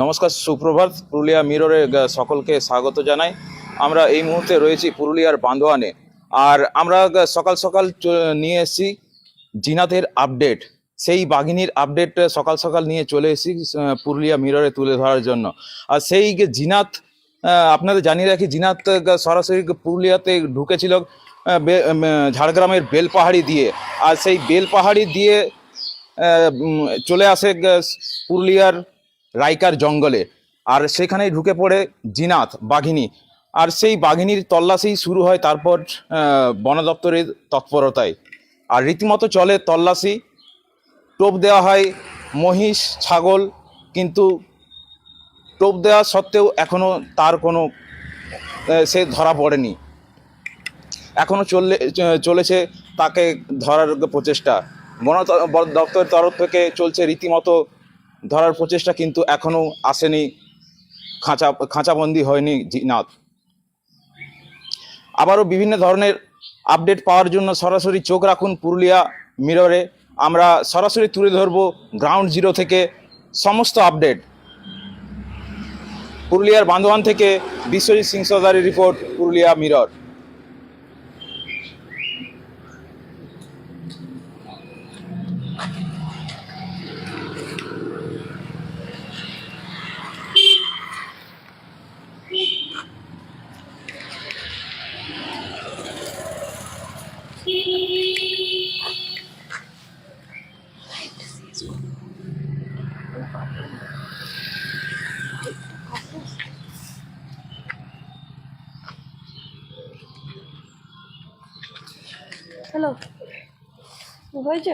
নমস্কার, সুপ্রভাত। পুরুলিয়া মিররে সকলকে স্বাগত জানাই। আমরা এই মুহূর্তে রয়েছি পুরুলিয়ার বান্দোয়ানে। আর আমরা সকাল সকাল নিয়ে এসেছি জিনাতের আপডেট। সেই বাঘিনীর আপডেট সকাল সকাল নিয়ে চলে এসেছি পুরুলিয়া মিররে তুলে ধরার জন্য। আর সেই জিনাত আপনাদের জানিয়ে রাখি, জিনাত সরাসরি পুরুলিয়াতে ঢুকেছিল ঝাড়গ্রামের বেলপাহাড়ি দিয়ে। আর সেই বেলপাহাড়ি দিয়ে চলে আসে পুরুলিয়ার রাইকার জঙ্গলে। আর সেখানেই ঢুকে পড়ে জিনাত, বাঘিনী। আর সেই বাঘিনীর তল্লাশি শুরু হয় তারপর বন দপ্তরের তৎপরতায়। আর রীতিমতো চলে তল্লাশি। টোপ দেওয়া হয় মহিষ, ছাগল, কিন্তু টোপ দেওয়া সত্ত্বেও এখনও তার কোনো সে ধরা পড়েনি। এখনও চললে, চলেছে তাকে ধরার প্রচেষ্টা। বন দপ্তরের তরফ থেকে চলছে রীতিমতো ধরার প্রচেষ্টা, কিন্তু এখনও আসেনি, খাঁচা, খাঁচাবন্দি হয়নি জিনাত। আবারও বিভিন্ন ধরনের আপডেট পাওয়ার জন্য সরাসরি চোখ রাখুন পুরুলিয়া মিররে। আমরা সরাসরি তুলে ধরব গ্রাউন্ড জিরো থেকে সমস্ত আপডেট। পুরুলিয়ার বান্ধবান থেকে বিশ্বজিৎ সিং সর্দারের রিপোর্ট, পুরুলিয়া মিরর। হ্যালো হয়েছে